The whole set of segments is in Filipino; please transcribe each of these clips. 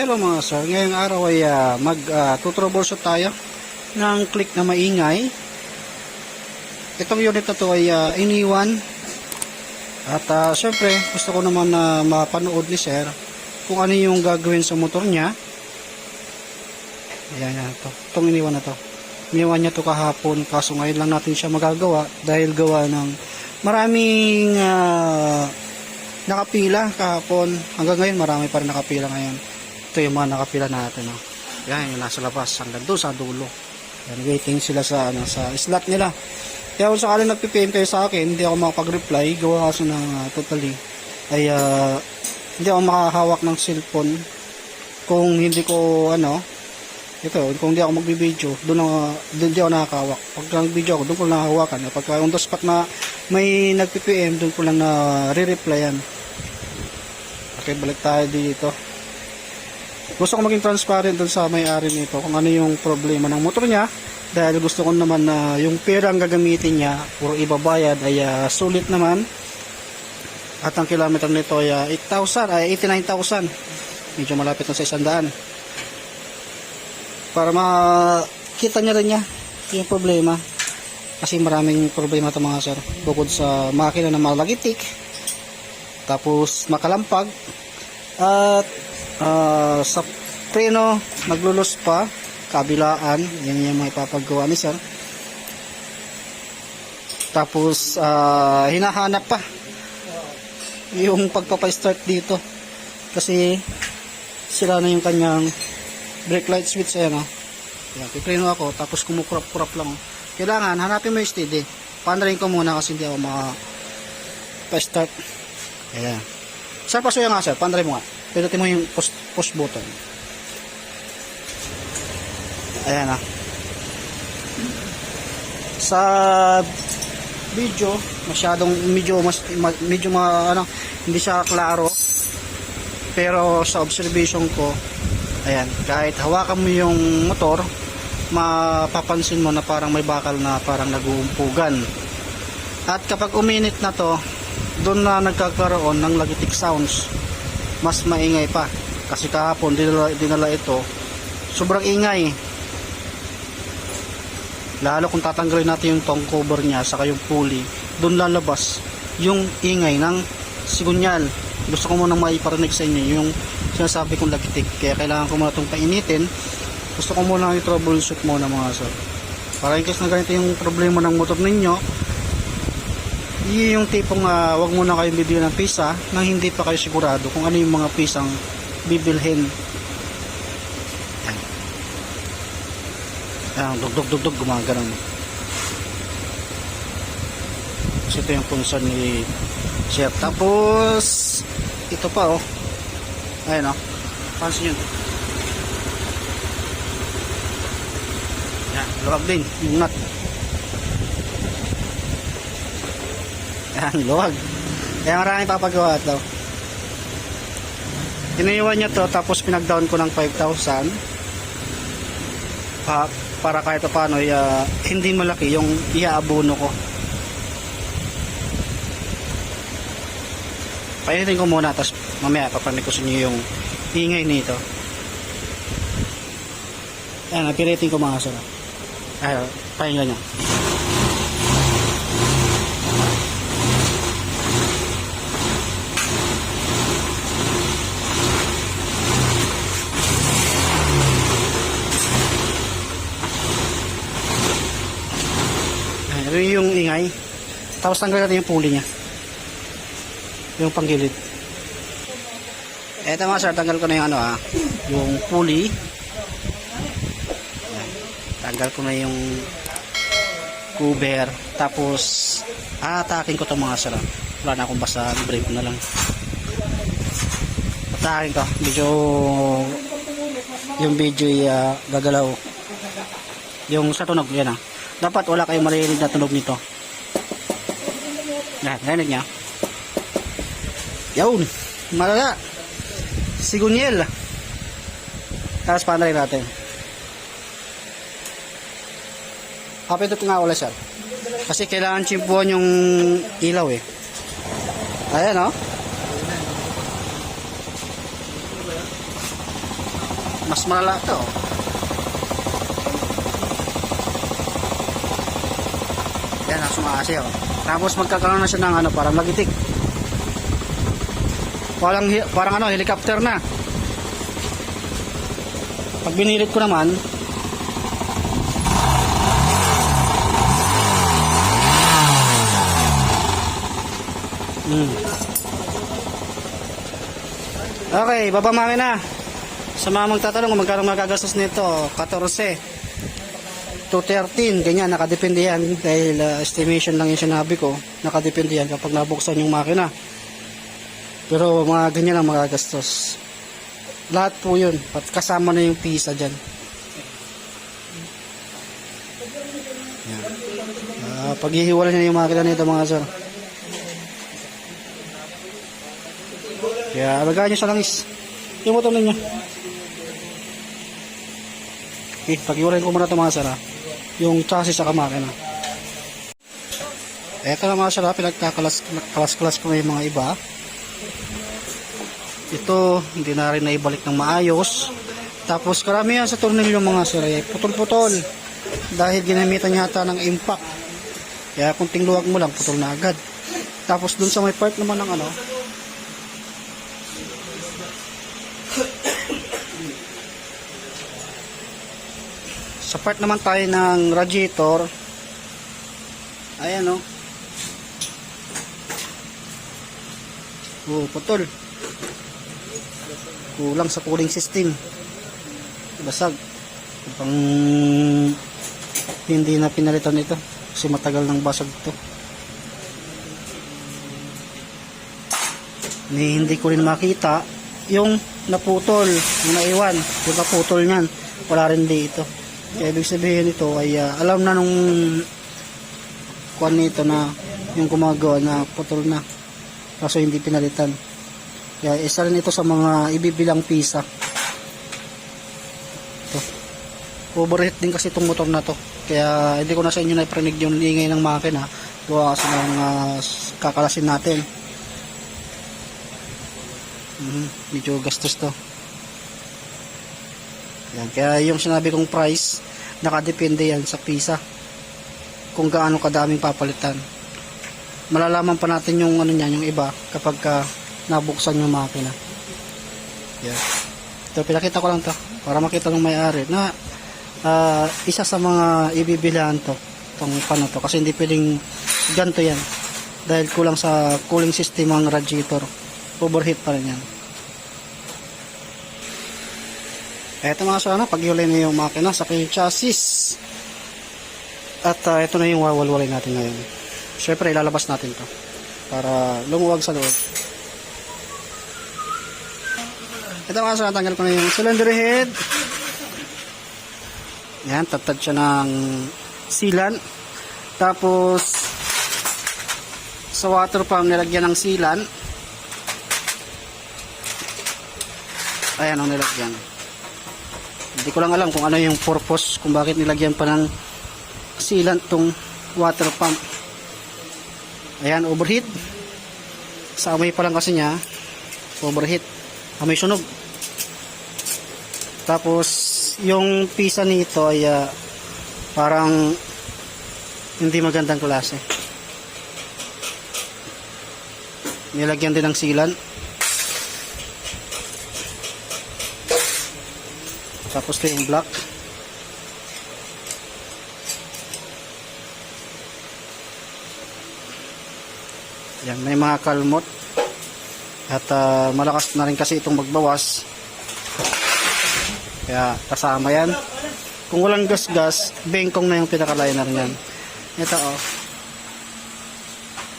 Hello mga sir, ngayong araw ay uh, mag uh, tutrobulshoot tayo ng click na maingay. Itong unit na to ay ah, iniwan. At uh, syempre, gusto ko naman na mapanood ni sir kung ano yung gagawin sa motor niya. Ayan, yan, to. Itong iniwan na to. Iniwan niya to kahapon, kaso ngayon lang natin siya magagawa dahil gawa ng maraming ah, nakapila kahapon. Hanggang ngayon marami pa rin nakapila ngayon. Ito yung mga nakapila natin. Oh. Yan, yung nasa labas hanggang doon sa dulo. Yan, waiting sila sa, ano, sa slot nila. Kaya kung sakaling nagpipm kayo sa akin, hindi ako makapag-reply, gawa kasi ng ah, totally, ay ah, hindi ako makahawak ng cellphone kung hindi ko, ano, ito, kung hindi ako magbibideo, doon ako, doon di ako nakakawak. Pag nag-video ako, doon ko lang nakahawakan. Pag on the spot na may nag-PPM, doon ko lang na re-replyan. Okay, balik tayo dito. Gusto ko maging transparent doon sa may-ari nito kung ano yung problema ng motor niya. Dahil gusto ko naman na yung pera ang gagamitin niya or ibabayad ay ah, sulit naman. At ang kilometer nito ay ah, 8,000 ay 89,000 medyo malapit na sa 100 para makita niya rin niya yung problema. Kasi maraming problema ito mga sir. Bukod sa makina na malagitik tapos makalampag at ah, sa preno naglulus pa. Kabilaan yan yung mga ipapagawa ni sir. Tapos ah, hinahanap pa yung pagpapastart dito. Kasi sila na yung kanyang brake light switch ayan o yan, pipreno ako tapos kumukurap-kurap lang. Oh. kailangan hanapin mo yung steady pandarin ko muna kasi hindi ako maka pa-start ayan. Sir pasuya nga sir. Pandarin mo nga pinutin mo yung push, push button. Ayan ah. Sa video masyadong medyo mas ma- medyo ma, ano hindi siya klaro. Pero sa observation ko ayan kahit hawakan mo yung motor mapapansin mo na parang may bakal na parang naguumpugan. At kapag uminit na to doon na nagkakaroon ng lagitik sounds mas maingay pa. Kasi kahapon dinala, dinala ito. Sobrang ingay. Lalo kung tatanggalin natin yung tong cover niya saka yung pulley doon lalabas yung ingay ng sigunyal. Gusto ko muna maiparinig sa inyo yung sinasabi kong lagitik kaya kailangan ko muna itong painitin. Gusto ko muna i-troubleshoot muna mga sir. Para in case na ganito yung problema ng motor ninyo yung tipong uh, wag muna kayo bibili ng pisa nang hindi pa kayo sigurado kung ano yung mga pisang bibilhin Ayan, dug dug dug dug gumagano'n. So ito yung punson ni Chef. Tapos ito pa oh. Ayan oh. Pansin yun. Yan, luwag din yung nut. Yan, luwag. Kaya maraming papagawa ito. Iniwan niya to tapos pinag-down ko ng 5,000 pa, para kahit paano uh, hindi malaki yung iaabono ko. Painitin ko muna tapos mamaya papanig ko sa inyo yung ingay nito. Ayan, napiritin ko mga sara. Ay, pahinga nyo. Ayan, ito yung ingay. Tapos tanggal natin yung pulley niya. Yung panggilid. Eto mga sir, tanggal ko na yung ano ah. Yung pulley. Ayan. Tanggal ko na yung cover. Tapos, aatakin ko to mga sir. ah. Wala na akong basta brake na lang. Atakin ko. Medyo yung video ah, gagalaw. Yung sa tunog, yan ah. Dapat wala kayong maririnig na tunog nito. Yan, narinig niya. Yun, malala. Sigunyel. Tapos panay natin. Kapit ito nga wala sir. Kasi kailangan chimpuan yung ilaw eh. Ayan oh. mas malala to. Yan, ang sumasi oh. Tapos magkakaroon na siya ng ano, parang magitik. Parang, parang ano, helicopter na. Pag binilit ko naman, Hmm. Okay, baba na. Sa mga magtatanong kung magkano magagastos nito, 14 to 13, ganyan, nakadepende yan dahil uh, estimation lang yung sinabi ko, nakadepende yan kapag nabuksan yung makina. Pero mga ganyan ang magagastos. Lahat po yun, pat kasama na yung pisa dyan. Yan. Uh, paghihiwala niya yung makina nito mga sir. Kaya alagaan nyo sa langis. Yung motor ninyo. Okay, pag-iwalayin ko muna ito mga sir ha. Yung chassis sa kamakina. Eto na mga ha, pinagkakalas-kalas ko yung mga iba. Ito, hindi na rin naibalik ng maayos. Tapos karamihan sa tornilyo mga sir eh, putol-putol. Dahil ginamitan yata ng impact. Kaya kunting luwag mo lang, putol na agad. Tapos dun sa may part naman ng ano, Sa part naman tayo ng radiator. Ayan o. Oh. putol. Kulang sa cooling system. Basag. Pang hindi na pinalitan ito. Kasi matagal nang basag ito. Ni hindi ko rin makita yung naputol, yung naiwan, yung naputol niyan. Wala rin dito. Kaya ibig sabihin ito ay ah, alam na nung kuan nito na yung gumagawa na putol na. Kaso hindi pinalitan. Kaya isa rin ito sa mga ibibilang pisa. Ito. Overheat din kasi itong motor na to. Kaya hindi ko na sa inyo na-prenig yung ingay ng makina. Gawa kasi ng ah, kakalasin natin. Mhm, medyo gastos to. Yan, kaya yung sinabi kong price, nakadepende yan sa pisa. Kung gaano kadaming papalitan. Malalaman pa natin yung ano niyan, yung iba kapag ka nabuksan yung makina. Yan. Ito, pinakita ko lang to para makita ng may-ari na ah, isa sa mga ibibilihan to tong pano to kasi hindi pwedeng ganito yan dahil kulang sa cooling system ang radiator overheat pa rin yan Eto mga sana, paghihulay na yung makina sa kanyang chassis. At uh, ito na yung wawalwalay natin ngayon. Siyempre, ilalabas natin to para lumuwag sa loob. Ito mga sana, tanggal ko na yung cylinder head. Yan, tatad siya ng silan. Tapos, sa water pump, nilagyan ng silan. Ayan ang nilagyan. Hindi ko lang alam kung ano yung purpose kung bakit nilagyan pa ng sealant tong water pump. Ayan, overheat. Sa amoy pa lang kasi niya, overheat. Amoy sunog. Tapos, yung pisa nito ay ah, parang hindi magandang klase. Nilagyan din ng sealant. Tapos ito yung black. Yan, may mga kalmot. At ah, malakas na rin kasi itong magbawas. Kaya kasama yan. Kung walang gas-gas, bengkong na yung pinakaliner niyan. Ito oh.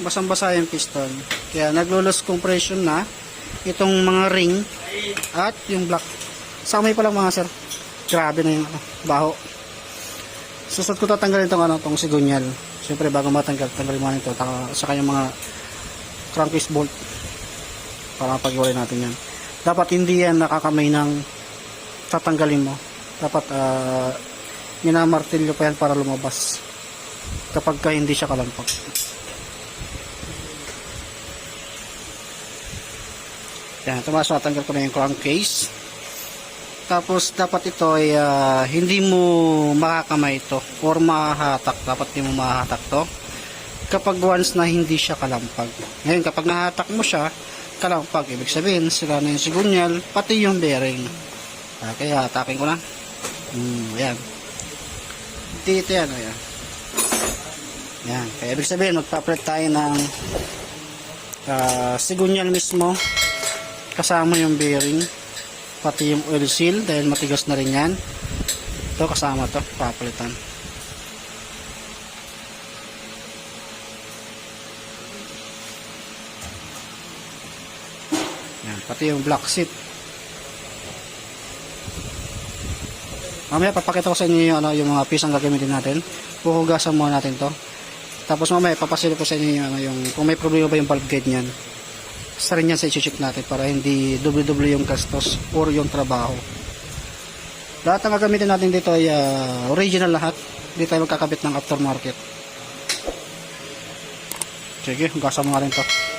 Basang-basa yung piston. Kaya naglulos compression na itong mga ring at yung black. Samay pa lang mga sir. Grabe na yung ano, baho. Susod ko tatanggalin itong ano, itong sigunyal. Siyempre bago matanggal, tanggalin mo ito. Sa kanyang mga crankcase bolt. Para mapag-iwalay natin yan. Dapat hindi yan nakakamay ng tatanggalin mo. Dapat uh, minamartilyo pa yan para lumabas. Kapag ka hindi siya kalampak. Yan, tumaas natanggal ko na yung crankcase. Tapos dapat ito ay ah, hindi mo makakamay ito or mahahatak. Dapat hindi mo mahahatak to. Kapag once na hindi siya kalampag. Ngayon kapag nahatak mo siya, kalampag. Ibig sabihin, sira na yung sigunyal, pati yung bearing. Ah, kaya hatakin ko na. Hmm, ayan. Dito yan, ayan. Yan. Kaya ibig sabihin, magpapalit tayo ng ah, sigunyal mismo kasama yung bearing pati yung oil seal dahil matigas na rin yan. Ito kasama to papalitan. Yan pati yung black seat mamaya papakita ko sa inyo yung, ano, yung mga pisang gagamitin natin. Puhugasan muna natin to. Tapos mamaya papasilip ko sa inyo yung, ano, yung kung may problema ba yung valve guide niyan isa rin yan sa i-check natin para hindi doble-doble yung gastos or yung trabaho. Lahat ng gagamitin natin dito ay ah, original lahat. Hindi tayo magkakabit ng aftermarket. Sige, hugasan mo nga rin to.